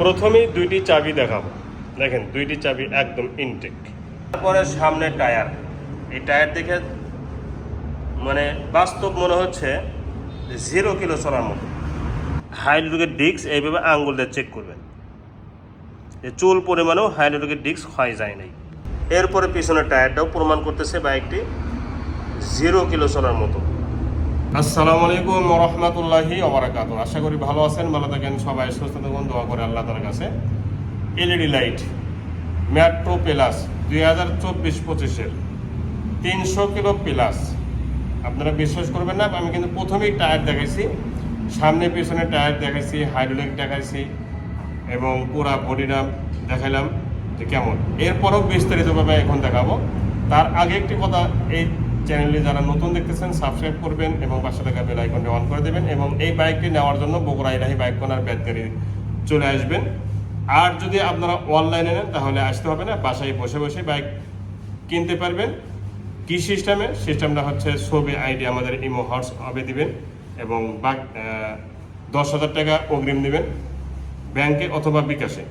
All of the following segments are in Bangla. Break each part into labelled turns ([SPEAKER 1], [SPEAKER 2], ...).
[SPEAKER 1] প্রথমেই দুইটি চাবি দেখাবো। দেখেন, দুইটি চাবি একদম ইনটেক তারপরে সামনে টায়ার। এই টায়ার দেখে মানে বাস্তব মনে হচ্ছে জিরো কিলো চলার মতো। হাইড্রোলিকের ডিস্ক এইভাবে আঙ্গুল দিয়ে চেক করবেন। যে চুল পরিমাণেও হাইড্রোলিকের ডিস্ক ক্ষয় যায় নাই। এরপরে পিছনের টায়ারটাও প্রমাণ করতেছে বাইকটি জিরো কিলো চলার মতো। আসসালামু আলাইকুম রহমতুল্লাহি ওবরাকাতু আশা করি ভালো আছেন, ভালো থাকেন, সবাই সুস্থ থাকুন, দোয়া করে আল্লাহ তালার কাছে। এলইডি লাইট মেট্রো প্লাস দুই হাজার চব্বিশ পঁচিশের তিনশো কিলো প্লাস আপনারা বিশ্বাস করবেন না, আমি কিন্তু প্রথমেই টায়ার দেখাইছি, সামনে পিছনে টায়ার দেখাইছি হাইড্রোলিক দেখাইছি, এবং পুরা বডিটা দেখাইলাম যে কেমন। এরপরও বিস্তারিতভাবে এখন দেখাবো। তার আগে একটি কথা, এই চ্যানেলে যারা নতুন দেখতেছেন সাবস্ক্রাইব করবেন এবং পাশে থাকা বেল আইকনটি অন করে দেবেন এবং এই বাইকটি নেওয়ার জন্য বগুড়া ইলাহি বাইক কোনার ব্যাটগাড়ি চলে আসবেন। আর যদি আপনারা অনলাইনে নেন, তাহলে আসতে হবে না, বাসায় বসে বসে বাইক কিনতে পারবেন। কি সিস্টেমে সিস্টেমটা হচ্ছে ছবি আইডি আমাদের ইমো হবে দিবেন এবং বাক দশ হাজার টাকা অগ্রিম দিবেন ব্যাংকে অথবা বিকাশে।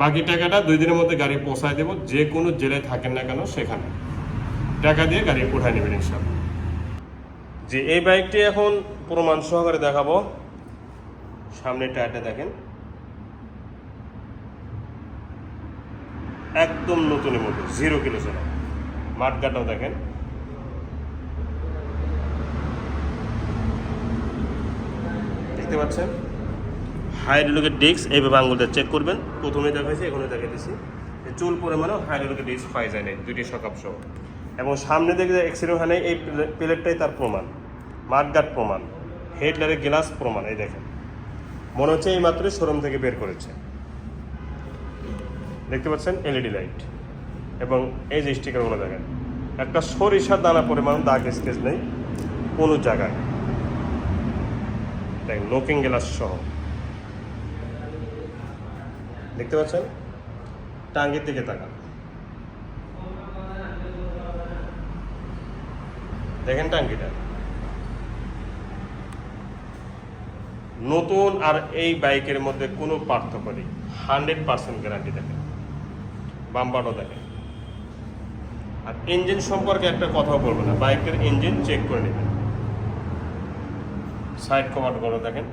[SPEAKER 1] বাকি টাকাটা দুই দিনের মধ্যে গাড়ি পৌঁছায় দেবো, যে কোনো জেলায় থাকেন না কেন, সেখানে। টাকা দিয়ে গাড়ি উঠায় নেবেন ইনশাল্লাহ যে এই বাইকটি এখন প্রমাণ সহকারে দেখাবো। সামনের টায়ারটা দেখেন। একদম নতুনের মতো জিরো কিলো চলা মাঠগাটাও দেখেন। দেখতে পাচ্ছেন? হাইড্রোলিকের ডিস্ক এইভাবে আঙুলটা চেক করবেন। প্রথমে দেখাইছি এখানে দেখাইতেছি। চুল পরিমাণেও হাইড্রোলিকের ডিস্ক পাই যায় নাই, দুইটি সকাপ সহ। এবং সামনে দেখে এক্সিডেন্ট হয় নাই এই প্লে- প্লেটটাই তার প্রমাণ। মাঠগাট প্রমাণ। হেডলারের গ্লাস প্রমাণ, এই দেখেন। মনে হচ্ছে এই মাত্রই শোরুম থেকে বের করেছে। দেখতে পাচ্ছেন এলইডি লাইট এবং এই যে স্টিকারগুলো দেখেন। একটা সরিষার দানা পরিমাণ দাগ স্কেচ নেই, কোনো জায়গায়। দেখেন লুকিং গ্লাস সহ। দেখতে পাচ্ছেন? টাঙ্গির দিকে তাকান। দেখেন টাঙ্গিটা নতুন আর এই বাইকের মধ্যে কোনো পার্থক্য নেই। হান্ড্রেড পার্সেন্ট গ্যারান্টি দেখেন। বাম্পারও দেখেন। আর ইঞ্জিন সম্পর্কে একটা কথা বলব না, বাইকের ইঞ্জিন চেক করে নেবেন। সাইড কভারগুলো দেখেন।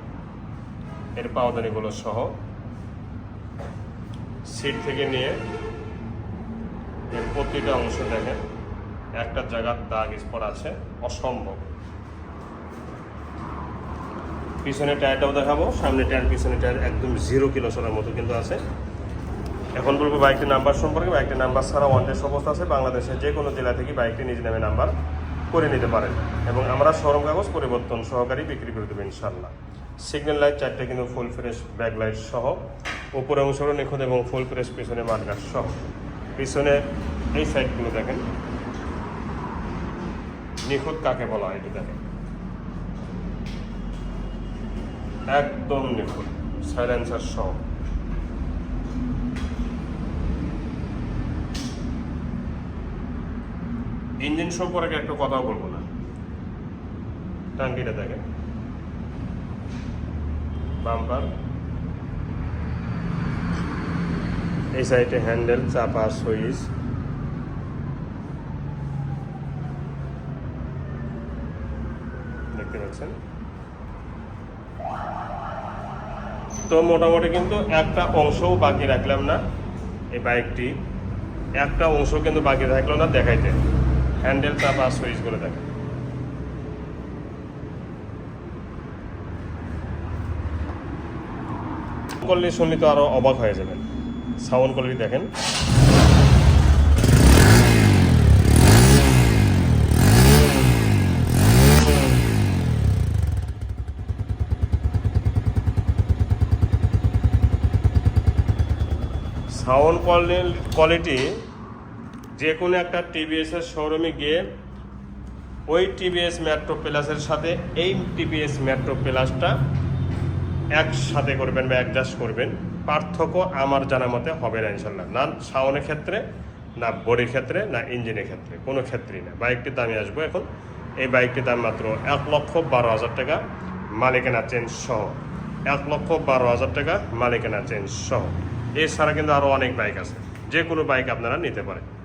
[SPEAKER 1] এর পাওদানিগুলো সহ। সিট থেকে নিয়ে এর প্রতিটা অংশ দেখেন। একটা জায়গার দাগ স্পট আছে, অসম্ভব। পিছনে টায়ারটাও দেখাবো, সামনে টায়ার, পিছনে টায়ার একদম জিরো কিলো চলার মতো কিন্তু আছে। এখন বলব বাইকটির নাম্বার সম্পর্কে, বাইকটির নাম্বার ছাড়া ওয়ান্টেড অবস্থা আছে। বাংলাদেশের যে কোনো জেলা থেকে বাইকটি নিজ নামে নাম্বার করে নিতে পারেন এবং আমরা শোরুম কাগজ পরিবর্তন সহকারী বিক্রি করে দেবো ইনশাল্লাহ সিগন্যাল লাইট চারটে কিন্তু ফুল ফ্রেশ ব্যাক লাইট সহ, উপরে অংশগুলো নিখুঁত এবং ফুল ফ্রেশ পিছনে মার্কার সহ। পিছনে এই সাইডগুলো দেখেন। নিখুঁত কাকে বলা হয় এটা দেখেন একদম নিখুঁত। সাইলেন্সার সহ। ইঞ্জিন সম্পর্কে একটা কথাও বলব না। টাঙ্কিটা দেখেন। বাম্পার। এই সাইডে হ্যান্ডেল চাপা, সুইচ। দেখতে পাচ্ছেন। তো মোটামুটি কিন্তু একটা অংশও বাকি রাখলাম না এই বাইকটি। একটা অংশ কিন্তু বাকি থাকল না দেখাইতে। হ্যান্ডেল চাপা সুইচগুলো দেখেন করলে শুনলে তো আরও অবাক হয়ে যাবেন। সাউন্ড কোয়ালিটি দেখেন। সাউন্ড কোয়ালিটি যে কোনো একটা টিভিএসের শোরুমে গিয়ে ওই টিভিএস মেট্রো প্লাসের সাথে এই টিভিএস মেট্রো প্লাসটা একসাথে করবেন বা অ্যাডজাস্ট করবেন। পার্থক্য আমার জানা মতে হবে না ইনশাল্লাহ না সাউন্ডের ক্ষেত্রে, না বডির ক্ষেত্রে, না ইঞ্জিনের ক্ষেত্রে, কোনো ক্ষেত্রেই না। বাইকটির দামে আসব এখন। এই বাইকটির দাম মাত্র এক লক্ষ বারো হাজার টাকা মালিকানা চেঞ্জ সহ। এক লক্ষ বারো হাজার টাকা মালিকানা চেঞ্জ সহ। এছাড়া কিন্তু আরও অনেক বাইক আছে। যে কোনো বাইক আপনারা নিতে পারেন।